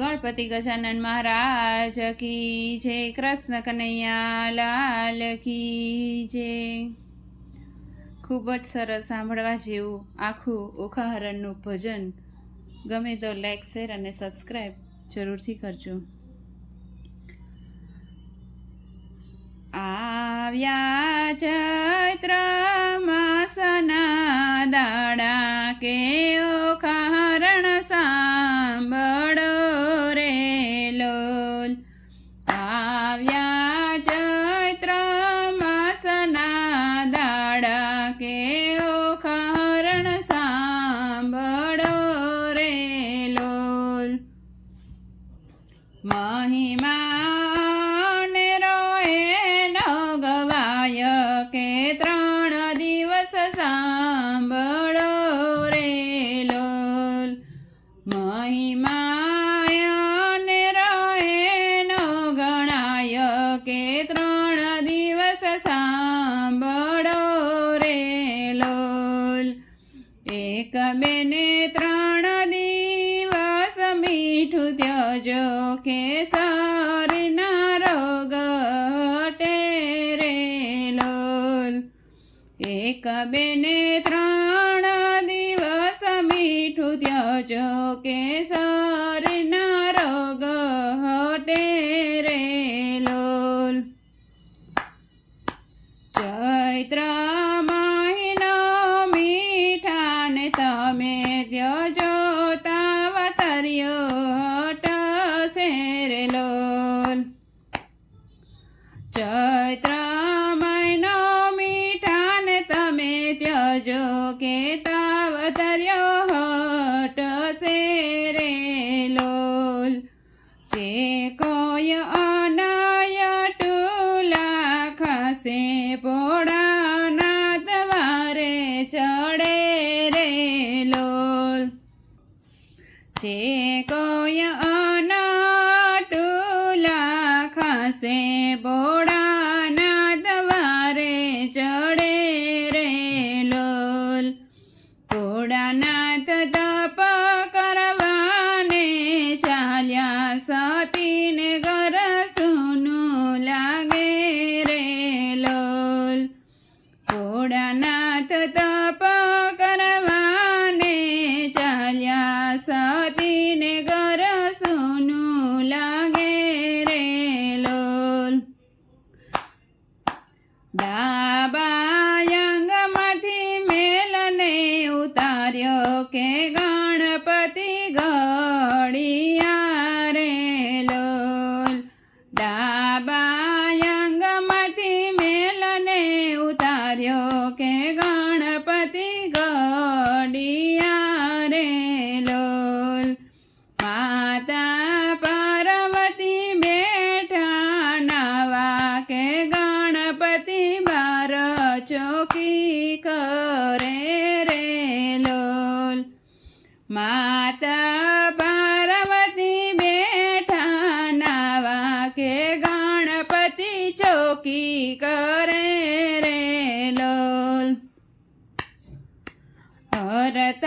ગણપતિ ગજાનન મહારાજ કી જે કૃષ્ણ કનૈયા લાલ કી જે ખૂબ જ સરસ સાંભળવા જેવું આખું ઓખાહરણનું ભજન. ગમે તો લાઈક શેર અને સબસ્ક્રાઈબ જરૂરથી કરજો. આવ્યા ચૈત્ર માસના દાડા કે ને રોએ નગવાય કે ત્રણ દિવસ સાંભળો રે લોલ. મહિમાય ને કે ત્રણ દિવસ સાંભળો રે લોલ. એક બેને ત્રણ દિવસ મીઠું ત્યજો કે સરના બેને ત્રણ દિવસ મીઠું ત્યજો કે સરના રોગ હટે રે લોલ. ચૈત્ર જે કોઈ અનાય ટુલા ખસે પોળાના દ્વારે ચડે રે લોલ. જે da ಭಾರತ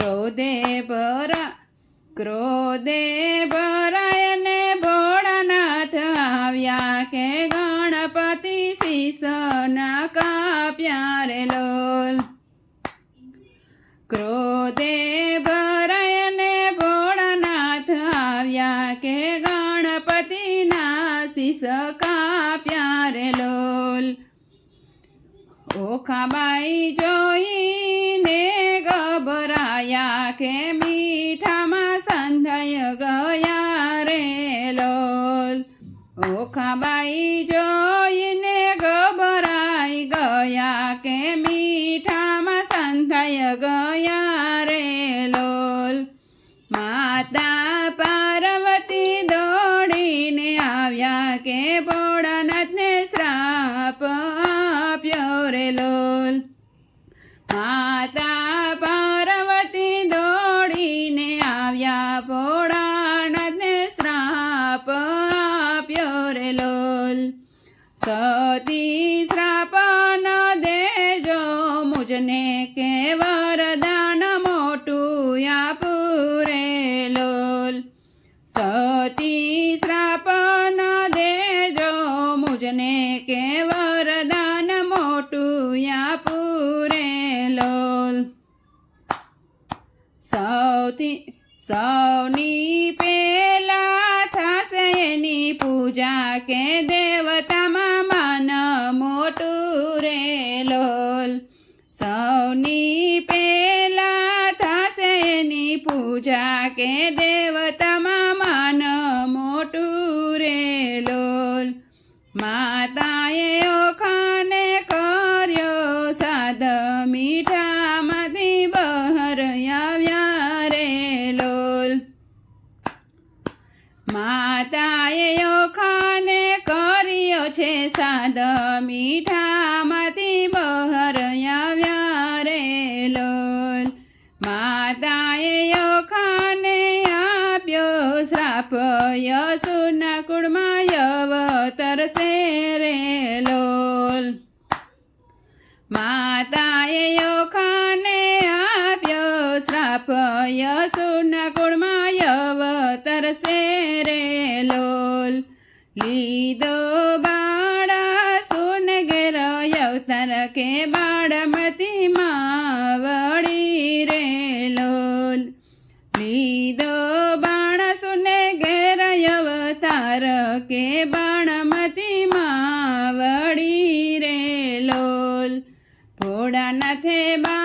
ક્રોધે ભરા, ક્રોધે ભરાય ને ભોળાનાથ આવ્યા કે ગણપતિ શીસના કાપ્યા રે લોલ. ક્રોધે ભરાય ને ભોળાનાથ આવ્યા કે ગણપતિના શીસ કાપ્યા રે લોલ. ઓખાબાઈ જોઈને કે મીઠામાં સંધાય ગયા રે લોલ. ઓખાબાઈ જોઈને ગભરાઈ ગયા કે મીઠામાં સંધાય ગયા રે લોલ. માતા પાર્વતી દોડીને આવ્યા કે ભોળાનાથને મુજને કે વરદાન મોટું આપુરે લોલ સતી શ્રાપ ન દેજો મુજને કે વરદાન મોટું આપુરે લોલ સૌથી, સૌની પેલા થશે એની પૂજા કે દેવતામાં મીઠામાંથી બહાર આવ્યા રે લોલ. માતાએ ઓખાને આપ્યો શ્રાપ યસુના કુળમાં અવતરશે રે લોલ. માતાએ ઓખાને આપ્યો શ્રાપ યસુના કુળમાં અવતરશે રે લોલ. લીધો કે બાળમતી માવડી રે લોલ. લીધો બાણ સુને ઘેરયવતાર કે બાણમતી માવડી રે લોલ. ભોળાનાથે બાણસુને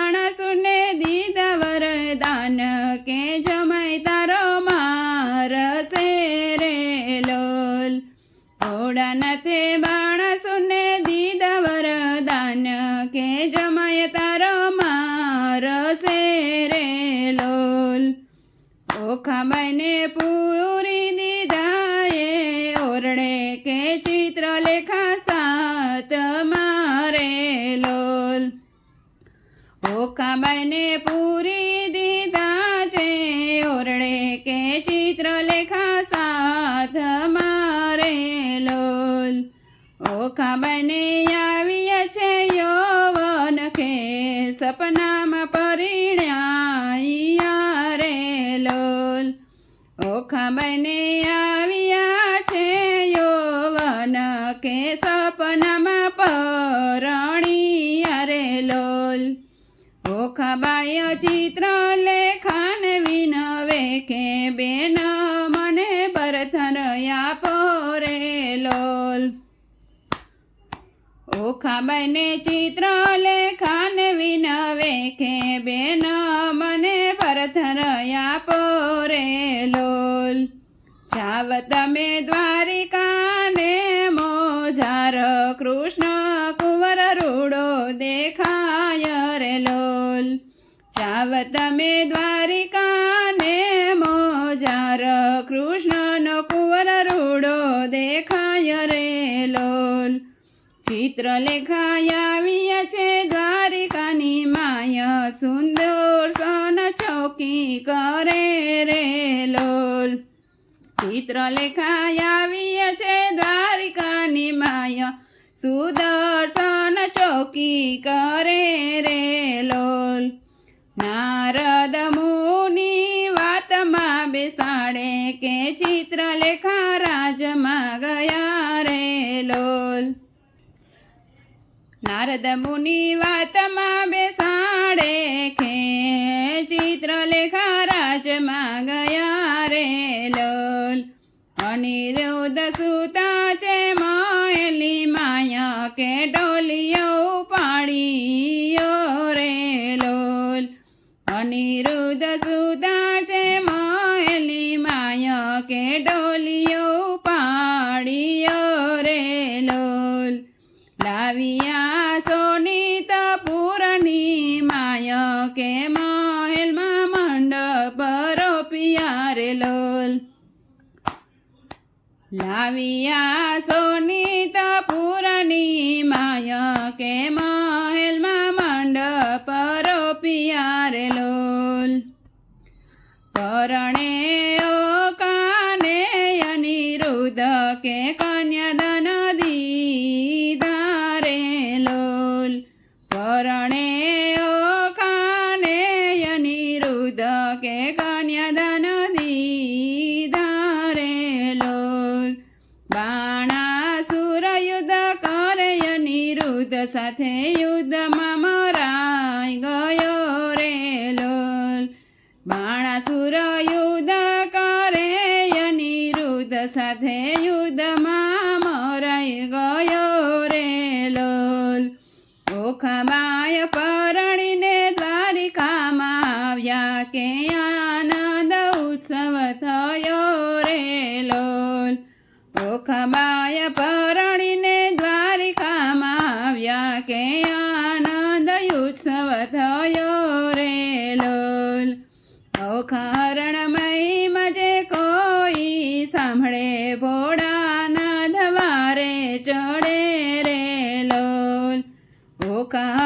જમાય તારો મારસે રે લોલ. ઓખાબાઈને પૂરી દીધા એ ઓરડે કે ચિત્ર લેખા સાત મારે લોલ. ઓખાબાઈને પૂરી દીધા છે ઓરડે કે ચિત્ર લેખા સાત મારે લોલ. યૌવન કે સપનામાં પરિણ્યા રે લોલ. ઓખાબાઈને આવ્યા છે યોવન કે સપનામાં પરણ્યા રે લોલ. ઓખાબાય ચિત્ર લેખાન વિનવે કે બેન ઓખાબાઈને ચિત્ર લેખાન વિનવે કે બેન, મને પરથર આપો રે લોલ. જાવ તમે દ્વારિકાને મોજાર, કૃષ્ણ કુંવર રૂડો દેખાય રે લોલ. જાવ તમે દ્વારિકાને મોજાર, કૃષ્ણનો કુંવર રૂડો દેખાય રે ચિત્ર લેખાયા છે દ્વારિકાની માય. સુંદર સોન ચોકી કરે રે લોલ. ચિત્રલેખા આવી છે દ્વારિકાની માય. સુદર્શન ચોકી કરે રે લોલ. નારદ મુનિ વાતમાં બેસાડે કે ચિત્રલેખા રાજમાં ગયા રે લોલ. નારદ મુનિ વાતમાં બેસાડે ખે ચિત્રલેખા રાજમાં ગયા રે લોલ. અનિરુદ્ધ સુતા છે માયલી માયા કે ડોલિયો પાડીયો રે લોલ. અનિરુદ્ધ સુતા છે માયલી માયા કે ડોલિયો પાડીયો રે લોલ. લાવિયા લાવિયા સોનિત પૂરની માય કે મહેલમાં મંડપ રે લોલ. પરણે અનિરુદ્ધ સાથે યુદ્ધમાં મરાઈ ગયો રે લોલ. બાણાસુર યુદ્ધ કરે અનિરુદ્ધ સાથે યુદ્ધમાં મરાઈ ગયો રે લોલ. ઓખમાય પરણીને દ્વારિકામાં આવ્યા કે આનંદ ઉત્સવ થયો રે લોલ. ઓખમાય પરણીને આવ્યા કે આનંદ ઉત્સવ થયો રે લોલ. ઓખરણમય મજે કોઈ સાંભળે ભોળાના ધવારે ચડે રે લોલ. ઓખરણમય